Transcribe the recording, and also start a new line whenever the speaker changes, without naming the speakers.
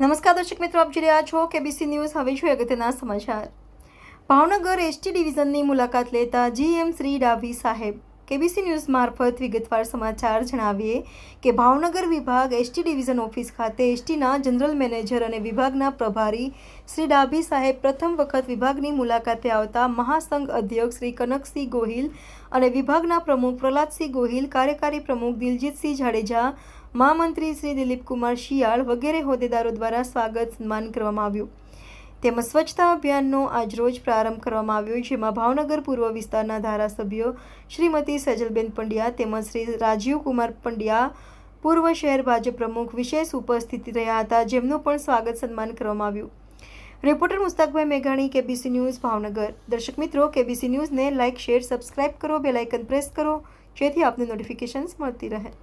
નમસ્કાર દર્શક મિત્રો, આપ જોઈ રહ્યા છો કેબીસી ન્યૂઝ હવે જોઈએ અગત્યના સમાચાર. ભાવનગર એસટી ડિવિઝનની મુલાકાત લેતા જીએમ શ્રી ડાભી સાહેબ કેબીસી ન્યૂઝ મારફત વિગતવાર સમાચાર જણાવીએ કે ભાવનગર વિભાગ એસટી ડિવિઝન ઓફિસ ખાતે એસટીના જનરલ મેનેજર અને વિભાગના પ્રભારી શ્રી ડાભી સાહેબ પ્રથમ વખત વિભાગની મુલાકાતે આવતા મહાસંઘ અધ્યક્ષ શ્રી કનકસિંહ ગોહિલ અને વિભાગના પ્રમુખ પ્રહલાદસિંહ ગોહિલ, કાર્યકારી પ્રમુખ દિલજીતસિંહ જાડેજા, મહામંત્રી શ્રી દિલીપકુમાર શિયાળ વગેરે હોદ્દેદારો દ્વારા સ્વાગત સન્માન કરવામાં આવ્યું. તેમજ સ્વચ્છતા અભિયાનનો આજરોજ પ્રારંભ કરવામાં આવ્યો જેમાં ભાવનગર પૂર્વ વિસ્તારના ધારાસભ્યો શ્રીમતી સજલબેન પંડ્યા તેમજ શ્રી રાજીવકુમાર પંડ્યા, પૂર્વ શહેર ભાજપ પ્રમુખ વિશેષ ઉપસ્થિત રહ્યા હતા. જેમનું પણ સ્વાગત સન્માન કરવામાં આવ્યું. રિપોર્ટર મુસ્તાકભાઈ મેઘાણી, કેબીસી ન્યૂઝ ભાવનગર. દર્શક મિત્રો, કેબીસી ન્યૂઝને લાઇક, શેર, સબસ્ક્રાઇબ કરો. બેલાઇકન પ્રેસ કરો. જેથી આપને નોટિફિકેશન્સ મળતી રહે.